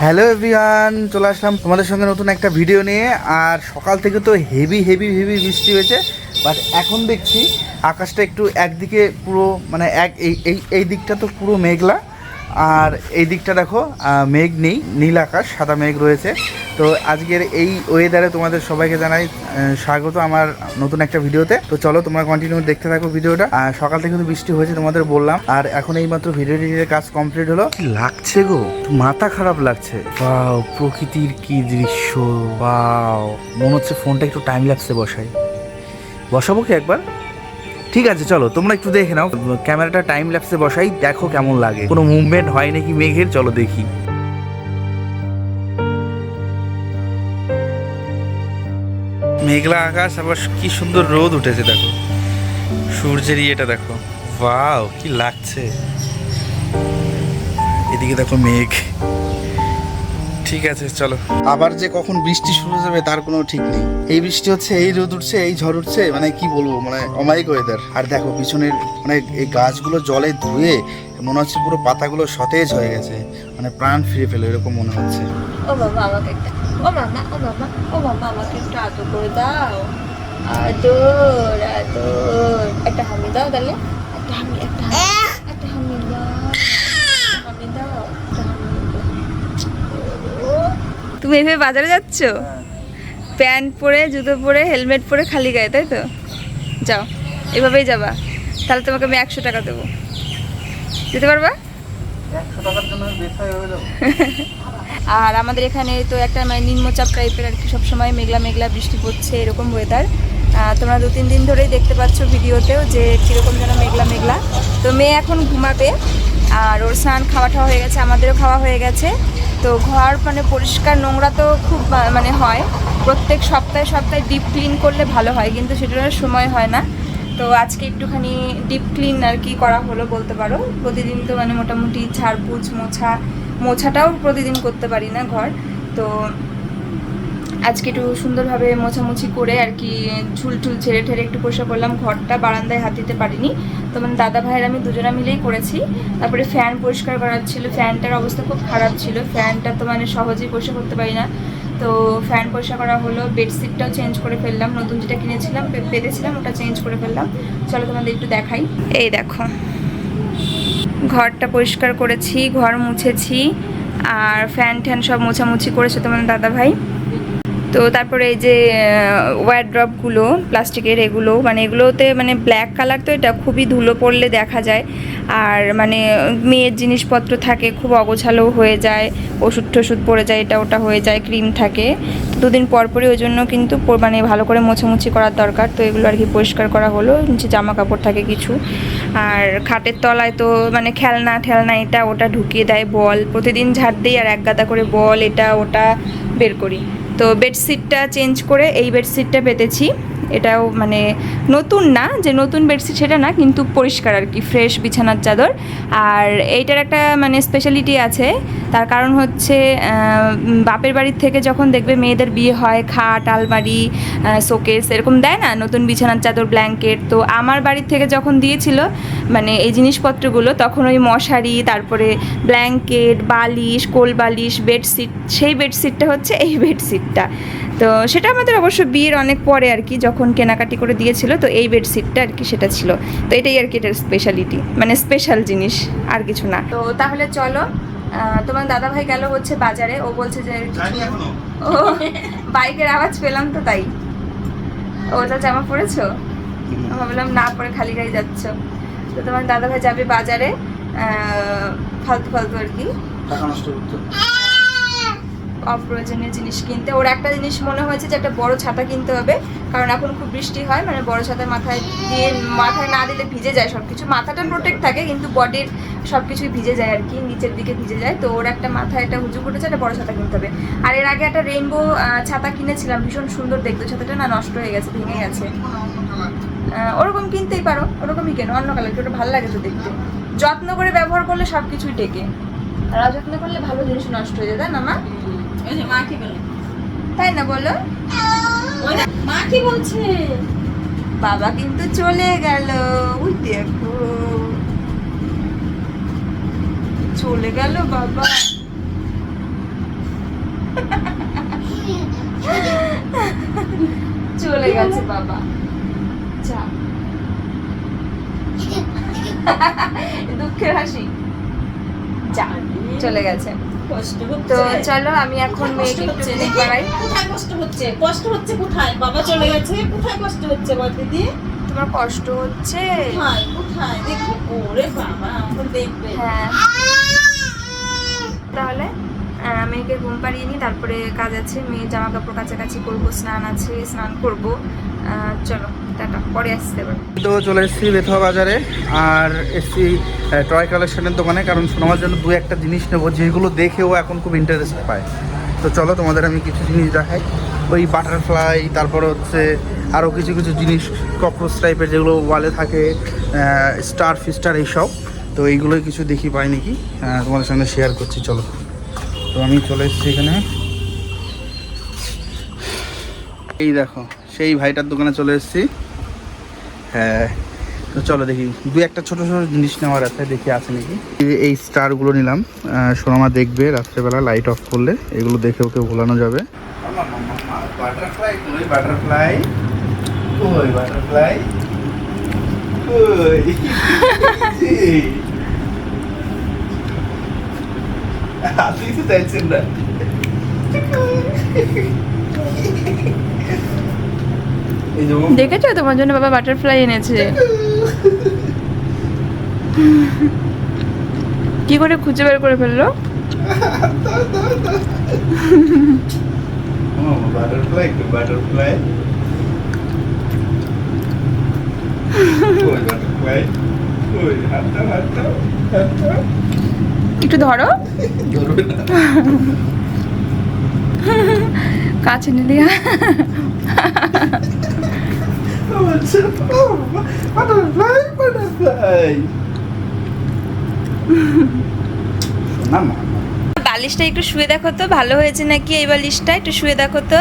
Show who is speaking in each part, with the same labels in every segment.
Speaker 1: Hello everyone, চলে আসলাম তোমাদের সঙ্গে নতুন একটা ভিডিও নিয়ে। আর সকাল থেকে তো হেভি হেভি হেভি বৃষ্টি হয়েছে বাট এখন দেখছি আকাশটা একটু একদিকে পুরো মানে এক, এই এই এই দিকটা তো পুরো মেঘলা। আর এই দিকটা দেখো মেঘ নেই, নীল আকাশ, সাদা মেঘ রয়েছে। তো আজকের এই ওয়েদারে তোমাদের সবাইকে জানাই স্বাগত আমার নতুন একটা ভিডিওতে। তো চলো তোমরা কন্টিনিউ দেখতে থাকো ভিডিওটা। আর সকাল থেকে কিন্তু বৃষ্টি হয়েছে তোমাদের বললাম। আর এখন এই মাত্র ভিডিও এডিটের কাজ কমপ্লিট হলো। লাগছে গো? মাথা খারাপ লাগছে। বাও প্রকৃতির কি দৃশ্য। বাও মনে হচ্ছে ফোনটা একটু টাইম ল্যাপসে বসাই। বসাবো কি একবার? ঠিক আছে, চলো, তোমরা একটু দেখে নাও। ক্যামেরাটা টাইম ল্যাপসে বসাই, দেখো কেমন লাগে। কোনো মুভমেন্ট হয় নাকি মেঘের? চলো দেখি। মেঘলা আকাশ, আবার কি সুন্দর রোদ উঠেছে, দেখো। সূর্যের ইয়েটা দেখো। ওয়াও কি লাগছে। এদিকে দেখো মেঘ। ঠিক আছে চলো। আবার যে কখন বৃষ্টি শুরু হয়ে যাবে তার কোনো ঠিক নেই। এই বৃষ্টি হচ্ছে এই রোদ উঠছে এই ঝড় উঠছে মানে কি বলব মানে অমায়িক ওয়েদার আর দেখো পিছনের মানে এই গাছগুলো জলে ধুয়ে মনে হচ্ছে পুরো পাতাগুলো সতেজ হয়ে গেছে। মানে প্রাণ ফিরে পেল এরকম মনে হচ্ছে।
Speaker 2: ও বাবা আমাকে একটা ও মামা ও মামা ও মামা আমাকে একটু আদর করে দাও। আদর আদর একটা হামি দাও তাহলে। একটা হামি একটা হামি একটা হামি দাও একটা হামি দাও একটা হামি দাও।
Speaker 3: তুমি এভাবে বাজারে যাচ্ছ? প্যান্ট পরে জুতো পরে হেলমেট পরে খালি গায়ে তাই তো? যাও এভাবেই যাবা। তাহলে তোমাকে আমি একশো টাকা দেবো। যেতে পারবা?
Speaker 1: হয়ে
Speaker 3: আর আমাদের এখানে তো একটা মানে নিম্নচাপ টাইপের আর কি সবসময় মেঘলা মেঘলা বৃষ্টি পড়ছে এরকম ওয়েদার তোমরা দু তিন দিন ধরেই দেখতে পাচ্ছ ভিডিওতেও যে কীরকম যেন মেঘলা মেঘলা। তো মেয়ে এখন ঘুমাবে। আর ওর স্নান খাওয়া টাওয়া হয়ে গেছে, আমাদেরও খাওয়া হয়ে গেছে। তো ঘর মানে পরিষ্কার নোংরা তো খুব মানে হয়। প্রত্যেক সপ্তাহে সপ্তাহে ডিপ ক্লিন করলে ভালো হয়, কিন্তু সেটার সময় হয় না। তো আজকে একটুখানি ডিপ ক্লিন আর কি করা হলো বলতে পারো। প্রতিদিন তো মানে মোটামুটি ঝাড়পুছ মোছা, মোছাটাও প্রতিদিন করতে পারি না ঘর। তো আজকে একটু সুন্দরভাবে মোছামুছি করে আর কি ঝুল টুল ছেড়ে ঠেড়ে একটু পরিষ্কার করলাম। ঘরটা বারান্দায় হাত দিতে পারিনি। তো মানে দাদা ভাইয়ের আমি দুজনা মিলেই করেছি। তারপরে ফ্যান পরিষ্কার করার ছিল। ফ্যানটার অবস্থা খুব খারাপ ছিল। ফ্যানটা তো মানে সহজেই পরিষ্কার করতে পারি না। তো ফ্যান পরিষ্কার করা হলো। বেডশিটটাও চেঞ্জ করে ফেললাম। নতুন যেটা কিনেছিলাম পেতেছিলাম, ওটা চেঞ্জ করে ফেললাম। চলো তোমাদের একটু দেখাই। এই দেখো। ঘরটা পরিষ্কার করেছি, ঘর মুছেছি। আর ফ্যান ট্যান সব মোছামুছি করেছে তোমার দাদা ভাই। তো তারপরে এই যে ওয়ারড্রপগুলো প্লাস্টিকের এগুলো মানে এগুলোতে মানে ব্ল্যাক কালার তো এটা খুবই ধুলো পড়লে দেখা যায়। আর মানে মেয়ের জিনিসপত্র থাকে, খুব অগোছালো হয়ে যায়, ওষুধ টষুধ পড়ে যায়, এটা ওটা হয়ে যায় ক্রিম থাকে। দুদিন পরপরই ওই জন্য কিন্তু মানে ভালো করে মোছামুছি করার দরকার, তো এগুলো আর কি পরিষ্কার করা হলো, নিচে জামা কাপড় থাকে কিছু। আর খাটের তলায় তো মানে খেলনা ঠেলনা এটা ওটা ঢুকিয়ে দেয়, বল। প্রতিদিন ঝাড় দিই আর এক গাদা করে বল, এটা ওটা বের করি। তো বেডশিটটা চেঞ্জ করে এই বেডশিটটা পেতেছি। এটাও মানে নতুন না, যে নতুন বেডশিট সেটা না, কিন্তু পরিষ্কার আর কি ফ্রেশ বিছানার চাদর। আর এইটার একটা মানে স্পেশালিটি আছে, তার কারণ হচ্ছে বাপের বাড়ির থেকে যখন দেখবে মেয়েদের বিয়ে হয়, খাট, আলমারি শোকেস এরকম দেয় না, নতুন বিছানার চাদর ব্ল্যাঙ্কেট তো আমার বাড়ির থেকে যখন দিয়েছিল মানে এই জিনিসপত্রগুলো, তখন ওই মশারি, তারপরে ব্ল্যাঙ্কেট বালিশ, কোল বালিশ বেডশিট সেই বেডশিটটা হচ্ছে এই বেডশিটটা তো সেটা আমাদের অবশ্য বিয়ের অনেক পরে আর কি যখন কেনাকাটি করে দিয়েছিল তো এই বেডশিটটা আর কি সেটা ছিল। তো এটাই আর কি এটার স্পেশালিটি মানে স্পেশাল জিনিস আর কিছু না। তো তাহলে চলো তোমার দাদা ভাই গেল হচ্ছে বাজারে ও বলছে যে ও বাইকের আওয়াজ পেলাম তো তাই। ওটা জামা পরেছো? ভাবলাম না পরে খালি গায়ে যাচ্ছ। তো তোমার দাদা ভাই যাবে বাজারে ফালতু ফালতু আর কি।
Speaker 1: টাকা নষ্ট করতে
Speaker 3: অপ্রয়োজনীয় জিনিস কিনতে। ওর একটা জিনিস মনে হয়েছে যে একটা বড় ছাতা কিনতে হবে, কারণ এখন খুব বৃষ্টি হয় মানে বড় ছাতা মাথায় দিয়ে মাথায় না দিলে ভিজে যায় সব কিছু মাথাটা প্রোটেক্ট থাকে, কিন্তু বডির সব কিছুই ভিজে যায় আর কি, নিচের দিকে ভিজে যায়। তো ওর একটা মাথায় একটা হুজু ফুটেছে একটা বড় ছাতা কিনতে হবে। আর এর আগে একটা রেইনবো ছাতা কিনেছিলাম, ভীষণ সুন্দর দেখতে। ছাতাটা না নষ্ট হয়ে গেছে, ভেঙে গেছে। ওরকম কিনতেই পারো, ওরকমই কেন অন্য কালার ওটা ভালো লাগে তো দেখতে। যত্ন করে ব্যবহার করলে সব কিছুই টেকে। আর অযত্ন করলে ভালো জিনিস নষ্ট হয়ে যায় না মা? তাই না বলো?
Speaker 2: মা কি বলছে?
Speaker 3: বাবা কিন্তু চলে গেল। ওই দেখো। চলে গেল বাবা। চলে গেছে বাবা। যা। দুঃখের হাসি। যা চলে গেছে। তো চলো আমি এখন মেয়েকে একটু ঘুম পাড়াই।
Speaker 2: কোথায় কষ্ট হচ্ছে? কষ্ট হচ্ছে কোথায়? বাবা চলে গেছে। কোথায় কষ্ট হচ্ছে বল দিদি?
Speaker 3: তোমার কষ্ট হচ্ছে?
Speaker 2: কোথায়? কোথায়? দেখো। ওরে বাবা এখন দেখবে।
Speaker 3: হ্যাঁ। তাহলে? মেয়েকে ঘুম পাড়িয়ে নিই, তারপরে কাজ আছে মেয়ে জামা কাপড় কাছাকাছি করব, স্নান আছে, স্নান করব। চলো, টাটা, পরে আসতে এবার
Speaker 1: তো চলে এসেছি বেথুয়া বাজারে, আর এসছি টয় কালেকশনের দোকানে, কারণ সোনামার জন্য দু একটা জিনিস নেব, যেগুলো দেখেও এখন খুব ইন্টারেস্ট পায়। তো চলো, তোমাদের আমি কিছু জিনিস দেখাই। ওই বাটারফ্লাই তারপর হচ্ছে আরও কিছু কিছু জিনিস ককরোচ টাইপের যেগুলো ওয়ালে থাকে স্টার ফিস্টার এইসব। তো এইগুলোই কিছু দেখি পাই নাকি। তোমাদের সঙ্গে শেয়ার করছি, চলো। তো আমি চলে এসেছি এখানে। এই দেখো, সেই ভাইটার দোকানে চলে এসেছি। হ্যাঁ তো চলো দেখি, দু একটা ছোট ছোট জিনিস নেওয়ার আছে, দেখি আছে নাকি। এই- স্টারগুলো নিলাম সোনামা দেখবে রাত্রেবেলা লাইট অফ করলে, এগুলো দেখে ওকে ভোলানো যাবে। বাটারফ্লাই বাটারফ্লাই বাটারফ্লাই আপনি তো চাইছেন না
Speaker 3: দেখেছ তোমার জন্য বাবা বাটারফ্লাই এনেছে। কি করে খুঁজে বের করে ফেলল?
Speaker 1: হাতটা হাতটা হাতটা।
Speaker 3: একটু ধরো। কাছে নিলে।
Speaker 1: আচ্ছা
Speaker 3: বালিশটা একটু শুয়ে দেখো তো ভালো হয়েছে নাকি এই বালিশটা? একটু শুয়ে দেখো তো।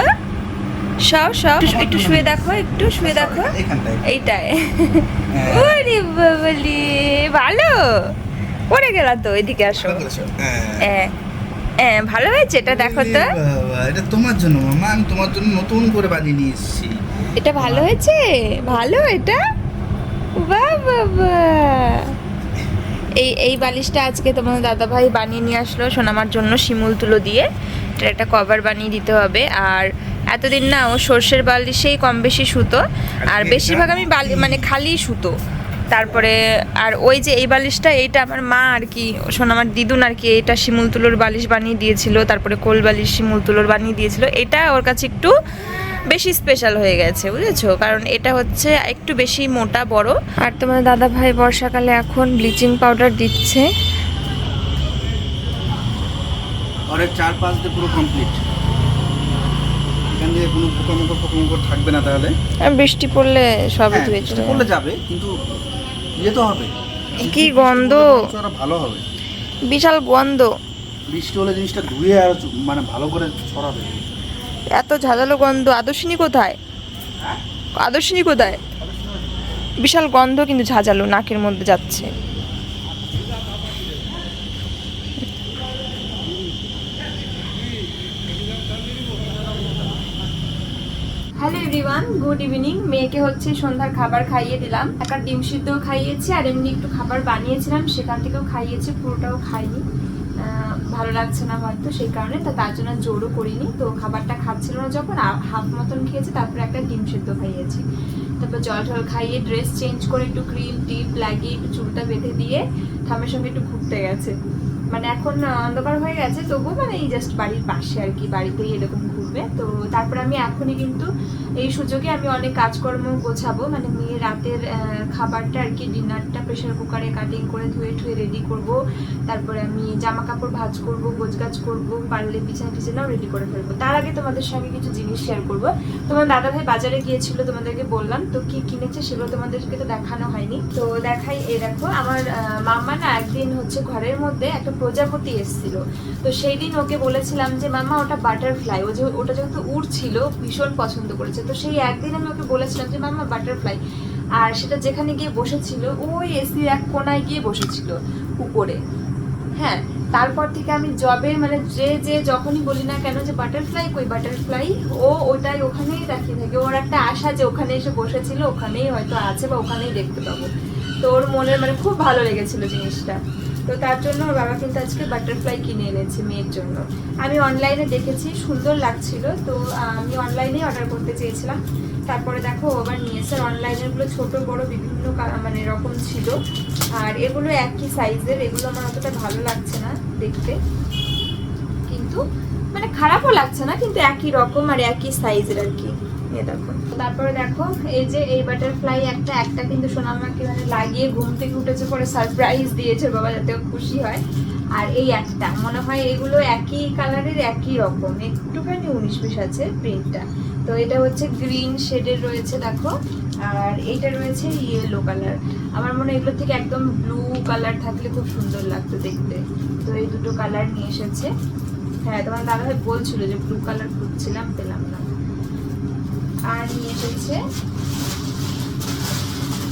Speaker 3: সব সব একটু শুয়ে দেখো একটু শুয়ে দেখো। এইটায়।
Speaker 1: হ্যাঁ।
Speaker 3: ওরে বাবলি ভালো। পড়ে গেল তো এদিকে আসো। হ্যাঁ হ্যাঁ ভালো হয়েছে এটা দেখো তো।
Speaker 1: বাবা এটা তোমার জন্য মামা আমি তোমার জন্য নতুন করে বানিয়ে নিয়ে এসেছি।
Speaker 3: এটা ভালো হয়েছে? ভালো এটা? বাহ বাবা এই এই বালিশটা আজকে তোমার দাদা ভাই বানিয়ে নিয়ে আসলো সোনামার জন্য শিমুল তুলো দিয়ে। এটা একটা কভার বানিয়ে দিতে হবে। আর এতদিন না ও সর্ষের বালিশেই কম বেশি সুতো। আর বেশিরভাগ
Speaker 1: এটা-
Speaker 3: আমি বালি মানে খালি সুতো। তারপরে আর ওই যে এই বালিশটা এইটা আমার মা আর কি শোন আমার দিদুন আর কি এটা শিমুল তুলোর বালিশ বানিয়ে দিয়েছিল তারপরে কোল বালিশ শিমুল তুলোর বানিয়ে দিয়েছিল। এটা ওর কাছে একটু বেশি স্পেশাল হয়ে গেছে বুঝেছ? কারণ এটা হচ্ছে একটু বেশি মোটা বড়। আর তোমার দাদা ভাই বর্ষাকালে এখন ব্লিচিং পাউডার দিচ্ছে।
Speaker 1: ঘরের চার পাঁচ দিয়ে পুরো কমপ্লিট এখান দিয়ে কোনো পোকামাকড় পোকামাকড় থাকবে না তাহলে?
Speaker 3: আর বৃষ্টি পড়লে সবই
Speaker 1: হ্যাঁ,
Speaker 3: ধুয়ে চলে
Speaker 1: পড়লে।
Speaker 3: যাবে
Speaker 1: কিন্তু ইয়ে তো হবে।
Speaker 3: কি গন্ধ?
Speaker 1: ভালো হবে।
Speaker 3: বিশাল গন্ধ।
Speaker 1: বৃষ্টি হলে জিনিসটা ধুয়ে আর মানে ভালো করে ছড়াবে।
Speaker 3: এত ঝাঁঝালো গন্ধ। আদর্শিনী কোথায়? আদর্শিনী কোথায়? বিশাল গন্ধ কিন্তু ঝাঁঝালো নাকের মধ্যে যাচ্ছে হ্যালো এভরিওয়ান গুড ইভিনিং মেয়েকে হচ্ছে সন্ধ্যার খাবার খাইয়ে দিলাম। একটা ডিম সিদ্ধ খাইয়েছি আর এমনি একটু খাবার বানিয়েছিলাম, সেখান থেকেও খাইয়েছি, পুরোটাও খাইনি। ভালো লাগছে না হয়তো সেই কারণে, তা তার জন্য জোরও করিনি। তো খাবারটা খাচ্ছিল না যখন হাফ মতন খেয়েছে, তারপরে একটা ডিম সিদ্ধ খাইয়েছি। তারপর জল টল খাইয়ে ড্রেস চেঞ্জ করে একটু ক্রিম টিপ লাগিয়ে একটু চুলটা বেঁধে দিয়ে ঠামের সঙ্গে একটু ঘুরতে গেছে। মানে এখন অন্ধকার হয়ে গেছে, তবুও মানে এই জাস্ট বাড়ির পাশে আর কি, বাড়িতেই এরকম ঘুরবে তো তারপরে আমি এখনই কিন্তু এই সুযোগে আমি অনেক কাজকর্ম গোছাবো। মানে মেয়ে রাতের খাবারটা আর কি, ডিনারটা প্রেশার কুকারে কাটিং করে ধুয়ে ধুয়ে রেডি করব। তারপরে আমি জামা কাপড় ভাঁজ করব, গোছগাছ করব, পারলে বিছানা টিছানাও রেডি করে ফেলব। তার আগে তোমাদের সঙ্গে কিছু জিনিস শেয়ার করব। তোমার দাদা ভাই বাজারে গিয়েছিল, তোমাদেরকে বললাম। তো কি কিনেছে সেগুলো তোমাদেরকে তো দেখানো হয়নি। তো দেখাই, এই দেখো, আমার মাম্মা না একদিন হচ্ছে ঘরের মধ্যে একটা প্রজাপতি এসেছিল। তো সেই দিন ওকে বলেছিলাম যে, মাম্মা, ওটা বাটারফ্লাই ও যে ওটা যেহেতু উড়ছিল ভীষণ পছন্দ করেছে। তো সেই একদিন আমি ওকে বলেছিলাম যে, মাম্মা, বাটারফ্লাই। আর সেটা যেখানে গিয়ে বসেছিল, ওই এসির এক কোনায় গিয়ে বসেছিল উপরে। হ্যাঁ তারপর থেকে আমি জবে মানে যে যে যখনই বলি না কেন যে, বাটারফ্লাই কই, বাটারফ্লাই? ও ওটাই ওখানেই তাকিয়ে থাকে। ওর একটা আশা যে, ওখানে এসে বসেছিল, ওখানেই হয়তো আছে বা ওখানেই দেখতে পাবো। তো ওর মনের মানে খুব ভালো লেগেছিল জিনিসটা। তো তার জন্য ওর বাবা কিন্তু আজকে বাটারফ্লাই কিনে এনেছে মেয়ের জন্য। আমি অনলাইনে দেখেছি, সুন্দর লাগছিল। তো আমি অনলাইনেই অর্ডার করতে চেয়েছিলাম। তারপরে দেখো আবার নিয়েছে অনলাইনেরগুলো ছোট, বড় বিভিন্ন মানে রকম ছিল। আর এগুলো একই সাইজের এগুলো আমার অতটা ভালো লাগছে না দেখতে। কিন্তু মানে খারাপও লাগছে না, কিন্তু একই রকম আর একই সাইজের আর কি। এ দেখো। তারপরে দেখো, এই যে এই বাটারফ্লাই একটা একটা কিন্তু সোনামাকে মানে লাগিয়ে ঘুম থেকে উঠেছে পরে সারপ্রাইজ দিয়েছে, বাবা যাতে খুশি হয়। আর এই একটা, মনে হয় এগুলো একই কালারের একই রকম। একটুখানি উনিশ বিশ আছে প্রিন্টটা তো এটা হচ্ছে গ্রিন শেডের রয়েছে, দেখো। আর এইটা রয়েছে ইয়েলো কালার আমার মনে হয় এগুলো থেকে একদম ব্লু কালার থাকলে খুব সুন্দর লাগতো দেখতে। তো এই দুটো কালার নিয়ে এসেছে। হ্যাঁ তোমার দাদা ভাই বলছিল যে ব্লু কালার খুঁজছিলাম, পেলাম না। আর নিয়ে এসেছে।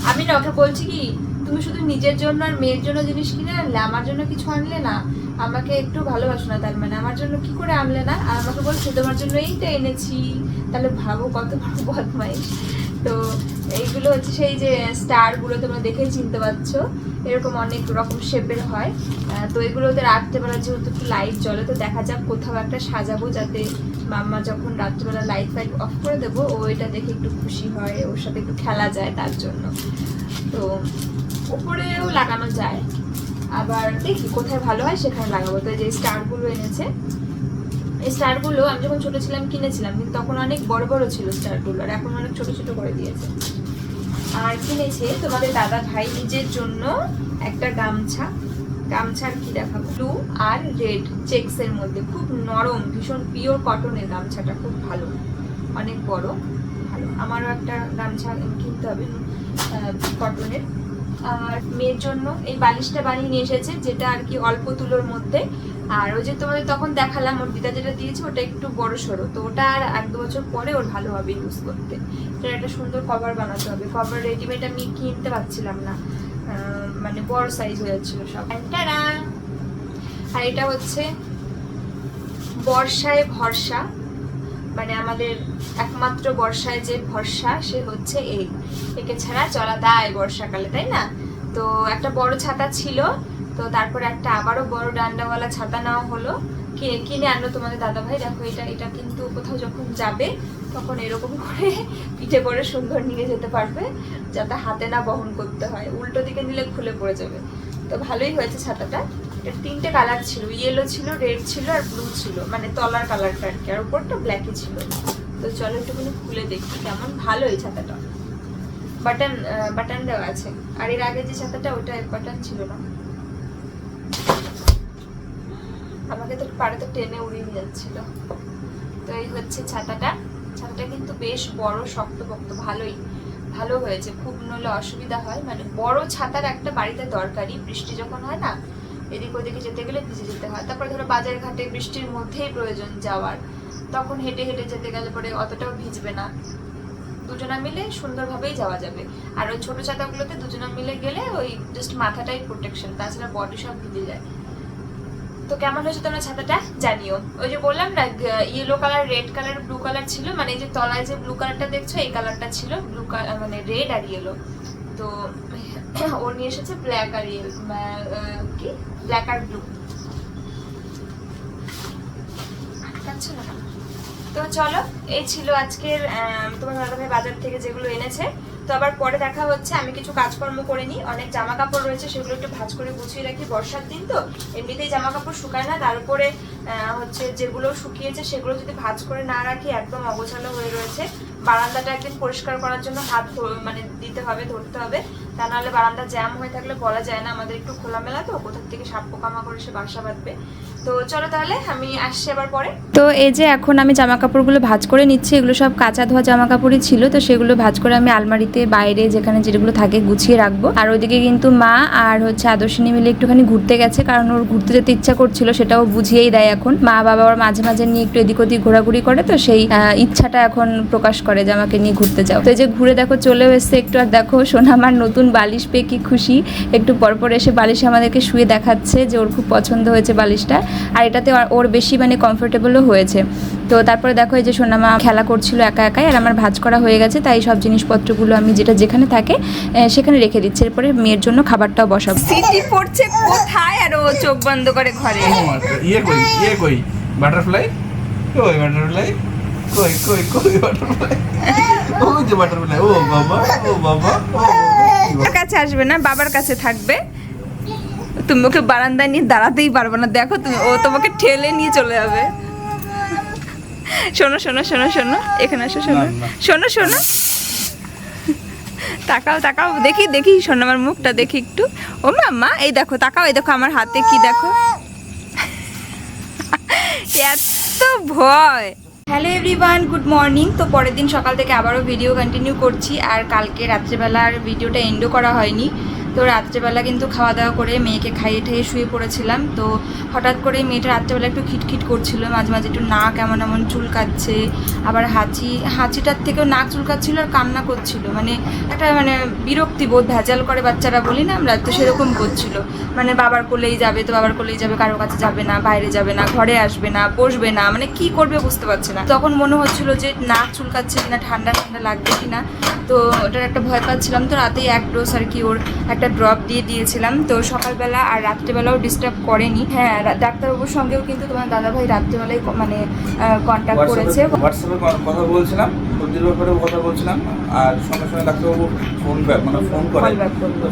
Speaker 3: আমি না বলছি কি, তুমি শুধু নিজের জন্য আর মেয়ের জন্য জিনিস কিনে আনলে, আমার জন্য কিছু আনলে না, আমাকে একটু ভালোবাসো না তার মানে। আমার জন্য কি করে আনলে না? আর আমাকে বলছে, তোমার জন্য এইটা এনেছি। তাহলে ভাবো কত বড় বদমাইশ। তো এইগুলো হচ্ছে সেই যে স্টারগুলো তোমরা দেখেই চিনতে পারছ। এরকম অনেক রকম শেপের হয়। তো এগুলোতে রাত্রেবেলা যেহেতু একটু লাইট জ্বলে, তো দেখা যাক কোথাও একটা সাজাবো যাতে মাম্মা যখন রাত্রেবেলা লাইট ফাইট অফ করে দেবো, ও এটা দেখে একটু খুশি হয়, ওর সাথে একটু খেলা যায় তার জন্য। তো ওপরেও লাগানো যায়। আবার দেখি কোথায় ভালো হয় সেখানে লাগাবো। তো যে স্টারগুলো এনেছে, এই স্টারগুলো আমি যখন ছোটো ছিলাম, কিনেছিলাম, কিন্তু তখন অনেক বড় বড় ছিল স্টারগুলো আর এখন অনেক ছোট ছোট করে দিয়েছে। আর কিনেছে তোমাদের দাদা ভাই নিজের জন্য একটা গামছা। গামছার কি দেখাবো? ব্লু আর রেড চেক্স এর মধ্যে। খুব নরম, ভীষণ পিওর কটনের গামছাটা। খুব ভালো। অনেক বড়, ভালো। আমারও একটা গামছা কিনতে হবে কটনের আর মেয়ের জন্য এই বালিশটা বানিয়ে নিয়ে এসেছে, যেটা আর কি অল্প তুলোর মধ্যে। আর ওই যে তোমাদের তখন দেখালাম, ওর দিদা যেটা দিয়েছে, ওটা একটু বড় সড়ো তো ওটা আর এক দু বছর পরে ওর ভালো হবে ইউজ করতে। এটার একটা সুন্দর কভার বানাতে হবে। কভার রেডিমেড আমি কিনতে পারছিলাম না। মানে বড় সাইজ হয়ে যাচ্ছিল সব! আর এটা হচ্ছে বর্ষায় ভরসা। মানে আমাদের একমাত্র বর্ষায় যে ভরসা, সে হচ্ছে এই। একে ছাড়া চলা দায় বর্ষাকালে, তাই না? তো একটা বড় ছাতা ছিল, তো তারপরে একটা আবারও বড় ডান্ডাওয়ালা ছাতা নেওয়া হলো। কিনে কিনে আনলো তোমাদের দাদা ভাই দেখো এটা এটা কিন্তু কোথাও যখন যাবে তখন এরকম করে পিঠে করে সুন্দর নিয়ে যেতে পারবে, যাতে হাতে না বহন করতে হয়। উল্টো দিকে নিলে খুলে পড়ে যাবে। তো ভালোই হয়েছে ছাতাটা। এর তিনটে কালার ছিল ইয়েলো ছিল রেড ছিল আর ব্লু ছিল। মানে তলার কালারটা আর কি, আর উপরটা ব্ল্যাকই ছিল। তো চলো একটুখানি খুলে দেখি কেমন ভালো এই ছাতাটা। বাটন বাটন দেওয়া আছে। আর এর আগে যে ছাতাটা, ওটা বাটন ছিল না। আমাকে তো পাড়ে তো টেনে উড়িয়ে নিয়ে যাচ্ছিল। তো এই হচ্ছে ছাতাটা। ছাতাটা কিন্তু বেশ বড় শক্ত পক্ত ভালোই, ভালো হয়েছে। খুব নইলে অসুবিধা হয়। মানে বড় ছাতার একটা বাড়িতে দরকারি বৃষ্টি যখন হয় না, এদিক ওদিকে যেতে গেলে ভিজে যেতে হয়। তারপরে ধরো বাজার ঘাটে বৃষ্টির মধ্যেই প্রয়োজন যাওয়ার। তখন হেঁটে হেঁটে যেতে গেলে পরে অতটাও ভিজবে না। দুজনা মিলে সুন্দরভাবেই যাওয়া যাবে। আর ওই ছোট ছাতাগুলোতে দুজনা মিলে গেলে ওই জাস্ট মাথাটাই প্রোটেকশন তাছাড়া বডি সব ভিজে যায়। তো কেমন হয়েছে তোমরা ছাতাটা জানিও। ওই যে বললাম না yellow colour red colour blue colour ছিল মানে এই যে তলায় যে ব্লু কালারটা দেখছ, এই কালারটা ছিল ব্লু কালার মানে রেড আর ইয়েলো তো ও নিয়ে এসেছে ব্ল্যাক আর কি? ব্ল্যাক আর ব্লু তো চলো, এই ছিল আজকের তোমার বাজার থেকে যেগুলো এনেছে। তো আবার পরে দেখা হচ্ছে, আমি কিছু কাজকর্ম করে নিই। অনেক জামা কাপড় রয়েছে, সেগুলো একটু ভাঁজ করে গুছিয়ে রাখি বর্ষার দিন তো। এমনিতেই জামা কাপড় শুকায় না, তার উপরে হচ্ছে যেগুলো শুকিয়েছে সেগুলো যদি ভাঁজ করে না রাখি, একদম অগোছালো হয়ে রয়েছে। বারান্দাটা একদিন পরিষ্কার করার জন্য হাত মানে দিতে হবে, ধরতে হবে। তা নাহলে বারান্দা জ্যাম হয়ে থাকলে বলা যায় না, আমাদের একটু খোলামেলা তো, কোথার থেকে সাপ পোকামাকড় এসে বাসা বাঁধবে। তো চলো তাহলে, আমি আসছি আবার পরে। তো এই যে এখন আমি জামা কাপড়গুলো ভাঁজ করে নিচ্ছি, এগুলো সব কাঁচা ধোয়া জামা কাপড়ই ছিল, তো সেগুলো ভাঁজ করে আমি আলমারিতে বাইরে যেখানে যেগুলো থাকে গুছিয়ে রাখব। আর ওইদিকে কিন্তু মা আর হচ্ছে আদর্শিনী মিলে একটুখানি ঘুরতে গেছে, কারণ ওর ঘুরতে যেতে ইচ্ছা করছিল, সেটাও বুঝিয়েই দেয় এখন। মা বাবা ওর মাঝে মাঝে নিয়ে একটু এদিক ওদিক ঘোরাঘুরি করে, তো সেই ইচ্ছাটা এখন প্রকাশ করে যে আমাকে নিয়ে ঘুরতে যাও। তো এই যে ঘুরে দেখো, চলেও এসছে একটু, আর দেখো সোনা আমার নতুন বালিশ পেয়ে কি খুশি। একটু পরপর এসে বালিশে আমাদেরকে শুয়ে দেখাচ্ছে যে ওর খুব পছন্দ হয়েছে বালিশটা। আর এটাতে ওর- ওর বেশি মানে কমফোর্টেবলও হয়েছে। তো তারপরে দেখো এই যে সোনামা খেলা করছিল একা একাই আর আমার ভাজ করা হয়ে গেছে তাই সব জিনিসপত্রগুলো আমি যেটা যেখানে থাকে সেখানে রেখে দিচ্ছি। এরপরে মেয়ের জন্য খাবারটাও বসাবো। সিটি পড়ছে কোথায়? আর ও চোখ বন্ধ করে ঘরে।
Speaker 1: ইয়ে কই ইয়ে কই? বাটারফ্লাই কই বাটারফ্লাই কই কই কই বাটারফ্লাই ওই যে বাটারফ্লাই ও বাবা ও বাবা ও
Speaker 3: কাছে আসবে না বাবার কাছে থাকবে। তুমি ওকে বারান্দায় নিয়ে দাঁড়াতেই পারবে না। দেখো তুমি ও তোমাকে ঠেলে নিয়ে চলে যাবে। শোনো শোনো শোনো শোনো এখানে আসো শোনো। শোনো শোনো। তাকাও তাকাও দেখি দেখি শোনো আমার মুখটা দেখি একটু। ও মা মা এই দেখো তাকাও এই দেখো আমার হাতে কি দেখো। এত ভয়। হ্যালো এভরিওয়ান গুড মর্নিং তো পরের দিন সকাল থেকে আবারও ভিডিও কন্টিনিউ করছি। আর কালকে রাত্রেবেলার ভিডিওটা এন্ডও করা হয়নি। তো রাত্রেবেলা কিন্তু খাওয়া দাওয়া করে মেয়েকে খাইয়ে ঠাইয়ে শুয়ে পড়েছিলাম। তো হঠাৎ করে মেয়েটা রাত্রেবেলা একটু খিটখিট করছিল, মাঝে মাঝে একটু নাক এমন এমন চুলকাচ্ছে, আবার হাঁচি, হাঁচিটার থেকেও নাক চুলকাচ্ছিল আর কান্না করছিল। মানে একটা মানে বিরক্তি বোধ, ভেজাল করে বাচ্চারা বলি না আমরা, তো সেরকম করছিল। মানে বাবার কোলেই যাবে তো বাবার কোলেই যাবে, কারও কাছে যাবে না, বাইরে যাবে না, ঘরে আসবে না, বসবে না মানে কি করবে বুঝতে পারছে না। তখন মনে হচ্ছিল যে নাক চুলকাচ্ছে কিনা, ঠান্ডা ঠান্ডা লাগবে কিনা, তো ওটার একটা ভয় পাচ্ছিলাম। তো রাতেই এক ডোজ আর কি ওর একটা ড্রপ দিয়ে দিয়েছিলাম। তো সকালবেলা আর রাত্রেবেলাও ডিস্টার্ব করেনি। হ্যাঁ ডাক্তারবাবুর সঙ্গেও কিন্তু তোমার দাদাভাই রাত্রেবেলায় মানে কন্ট্যাক্ট করেছে।
Speaker 1: হোয়াটসঅ্যাপে কথা বলছিলাম সবজির ব্যাপারেও কথা বলছিলাম আর সঙ্গে সঙ্গে ডাক্তারবাবু ফোন মানে ফোন করে।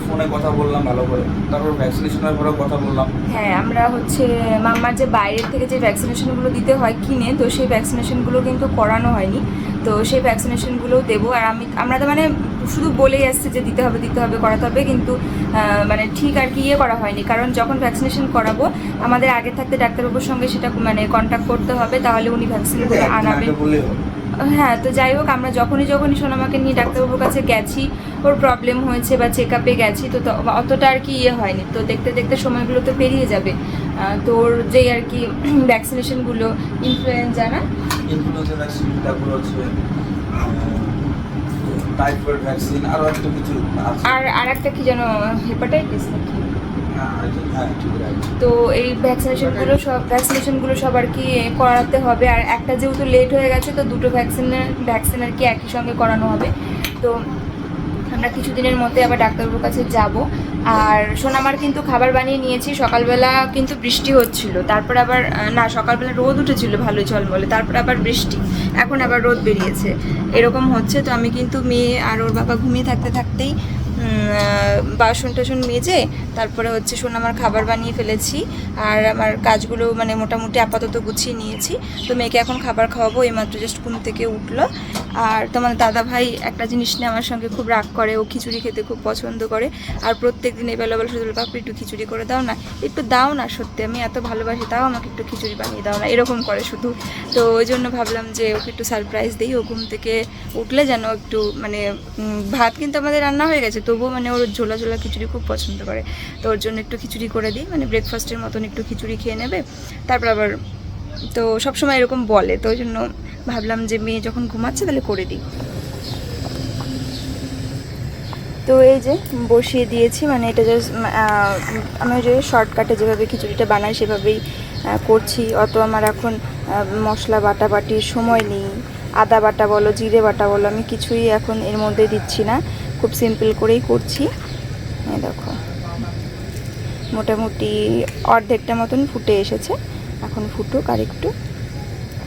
Speaker 1: ফোনে কথা বললাম ভালো করে। তারপর ভ্যাকসিনেশনের ব্যাপারেও কথা বললাম।
Speaker 3: হ্যাঁ আমরা হচ্ছে মাম্মার যে বাইরের থেকে যে ভ্যাকসিনেশনগুলো দিতে হয় কিনে তো সেই ভ্যাকসিনেশনগুলো কিন্তু করানো হয়নি। তো সেই ভ্যাকসিনেশনগুলোও দেবো। আর আমি আমরা তো মানে শুধু বলেই আসছে যে দিতে হবে দিতে হবে করাতে হবে কিন্তু মানে ঠিক আর কি ইয়ে করা হয়নি। কারণ যখন ভ্যাকসিনেশন করাবো আমাদের আগে থাকতে ডাক্তারবাবুর সঙ্গে সেটা মানে কন্ট্যাক্ট করতে হবে তাহলে উনি ভ্যাকসিনগুলো
Speaker 1: একদিন
Speaker 3: আনাবেন। হ্যাঁ তো যাই হোক আমরা যখনই যখনই সোনামাকে নিয়ে ডাক্তারবাবুর কাছে গেছি ওর প্রবলেম হয়েছে বা চেক আপে গেছি তো তো অতটা আর কি ইয়ে হয়নি। তো দেখতে দেখতে সময়গুলো তো পেরিয়ে যাবে। তো ওর যেই আর কি ভ্যাকসিনেশনগুলো ইনফ্লুয়েঞ্জা না?
Speaker 1: ইনফ্লুয়েঞ্জা ভ্যাকসিন তারপর হচ্ছে টাইফয়েড ভ্যাকসিন আরও একটা কিছু
Speaker 3: আর আর একটা কি যেন হেপাটাইটিস নাকি? তো এই ভ্যাকসিনেশনগুলো সব ভ্যাকসিনেশনগুলো সব আর কি করাতে হবে। আর একটা যেহেতু লেট হয়ে গেছে তো দুটো ভ্যাকসিনের ভ্যাকসিন আর কি একই সঙ্গে করানো হবে। তো আমরা কিছুদিনের মধ্যে আবার ডাক্তারবাবুর কাছে যাব। আর সোনামার কিন্তু খাবার বানিয়ে নিয়েছি, সকালবেলা কিন্তু বৃষ্টি হচ্ছিল। তারপর আবার না, সকালবেলা রোদ উঠেছিল ভালোই বলে তারপর আবার বৃষ্টি। এখন আবার রোদ বেরিয়েছে। এরকম হচ্ছে, তো আমি কিন্তু মেয়ে আর ওর বাবা ঘুমিয়ে থাকতে থাকতেই বাসন টাসন মেজে তারপরে হচ্ছে সোনামার খাবার বানিয়ে ফেলেছি। আর আমার কাজগুলো মানে মোটামুটি আপাতত গুছিয়ে নিয়েছি। তো মেয়েকে এখন খাবার খাওয়াবো, এইমাত্র জাস্ট ঘুম থেকে উঠল। আর তোমার দাদা ভাই একটা জিনিস নিয়ে আমার সঙ্গে খুব রাগ করে, ও খিচুড়ি খেতে খুব পছন্দ করে। আর প্রত্যেক দিন এই বেলা বেলা শুধু কাপড় একটু খিচুড়ি করে দাও না। একটু দাও না, সত্যি, আমি এত ভালোবাসি, তাও আমাকে একটু খিচুড়ি বানিয়ে দাও না, এরকম করে শুধু। তো ওই জন্য ভাবলাম যে ওকে একটু সারপ্রাইজ দিই, ও ঘুম থেকে উঠলে যেন একটু মানে ভাত কিন্তু আমাদের রান্না হয়ে গেছে, তবুও মানে ওর ঝোলা ঝোলা খিচুড়ি খুব পছন্দ করে। তো ওর জন্য একটু খিচুড়ি করে দিই মানে ব্রেকফাস্টের মতন একটু খিচুড়ি খেয়ে নেবে। তারপর আবার, তো সবসময় এরকম বলে, তো ওই জন্য ভাবলাম যে মেয়ে যখন ঘুমাচ্ছে তাহলে করে দিই। তো এই যে বসিয়ে দিয়েছি মানে এটা জাস্ট আমি যে শর্টকাটে যেভাবে খিচুড়িটা বানাই সেভাবেই করছি। অত আমার এখন মশলা বাটা বাটির সময় নেই। আদা বাটা বলো, জিরে বাটা বলো, আমি কিছুই এখন এর মধ্যে দিচ্ছি না। খুব সিম্পল করেই করছি। দেখো। মোটামুটি অর্ধেকটা মতন ফুটে এসেছে। এখন ফুটুক আর একটু